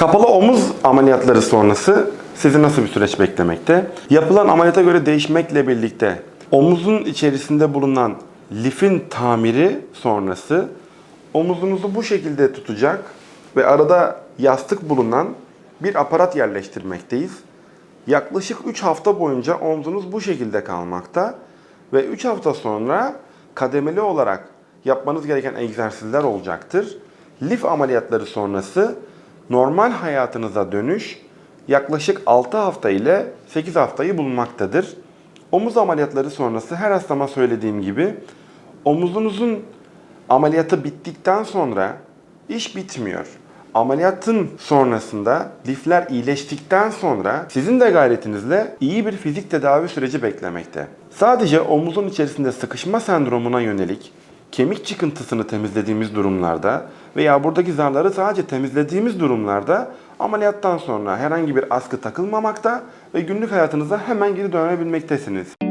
Kapalı omuz ameliyatları sonrası sizi nasıl bir süreç beklemekte? Yapılan ameliyata göre değişmekle birlikte omuzun içerisinde bulunan lifin tamiri sonrası omuzunuzu bu şekilde tutacak ve arada yastık bulunan bir aparat yerleştirmekteyiz. Yaklaşık 3 hafta boyunca omzunuz bu şekilde kalmakta ve 3 hafta sonra kademeli olarak yapmanız gereken egzersizler olacaktır. Lif ameliyatları sonrası normal hayatınıza dönüş yaklaşık 6 hafta ile 8 haftayı bulmaktadır. Omuz ameliyatları sonrası her hastama söylediğim gibi omuzunuzun ameliyatı bittikten sonra iş bitmiyor. Ameliyatın sonrasında lifler iyileştikten sonra sizin de gayretinizle iyi bir fizik tedavi süreci beklemekte. Sadece omuzun içerisinde sıkışma sendromuna yönelik kemik çıkıntısını temizlediğimiz durumlarda veya buradaki zarları sadece temizlediğimiz durumlarda ameliyattan sonra herhangi bir askı takılmamakta ve günlük hayatınıza hemen geri dönebilmektesiniz.